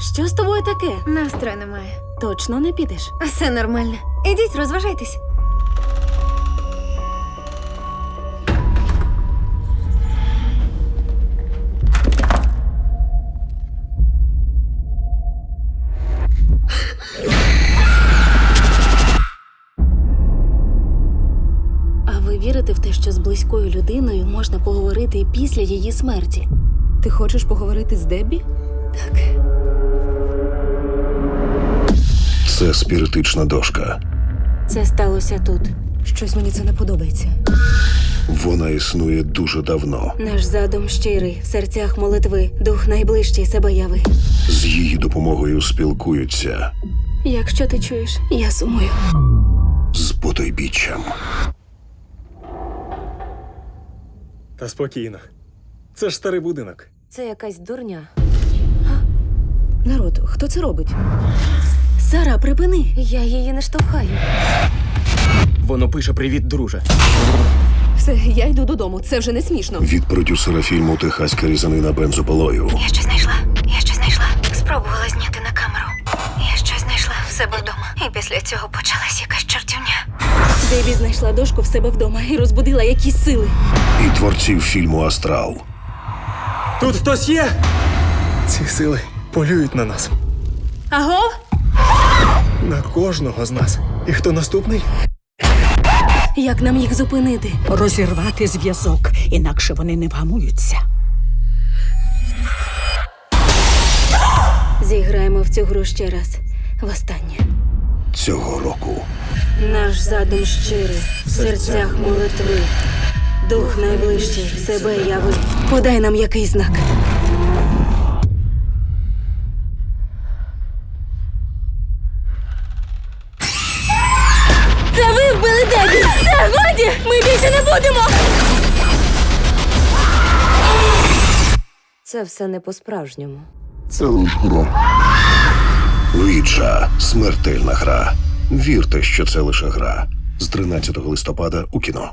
Що з тобою таке? Настрою немає. Точно не підеш. Все нормально. Ідіть, розважайтесь. А ви вірите в те, що з близькою людиною можна поговорити і після її смерті? Ти хочеш поговорити з Деббі? Так. Це спіритична дошка. Це сталося тут. Щось мені це не подобається. Вона існує дуже давно. Наш задум щирий, в серцях молитви, дух найближчий себе яви. З її допомогою спілкуються Якщо ти чуєш, я сумую. з потойбіччям. Та спокійно. Це ж старий будинок. Це якась дурня. Народ, хто це робить? Сара, припини. Я її не штовхаю. Воно пише Привіт, друже. Все, я йду додому. Це вже не смішно. Від продюсера фільму Техаська різанина бензопилою Я щось знайшла. Я щось знайшла. Спробувала зняти на камеру. Я щось знайшла в себе вдома. І після цього почалась якась чортівня. Дебі знайшла дошку в себе вдома і розбудила якісь сили. і творців фільму Астрал. Тут хтось є! Ці сили полюють на нас. Аго? На кожного з нас. І хто наступний? Як нам їх зупинити? розірвати зв'язок, інакше вони не вгамуються. Зіграємо в цю гру ще раз. Востаннє. Цього року Наш задум щирий, в серцях молитви. Дух найближчий, себе яви. Подай нам який знак. Будемо! Це все не по-справжньому. Віджа смертельна гра. Вірте, що це лише гра. З 13 листопада у кіно.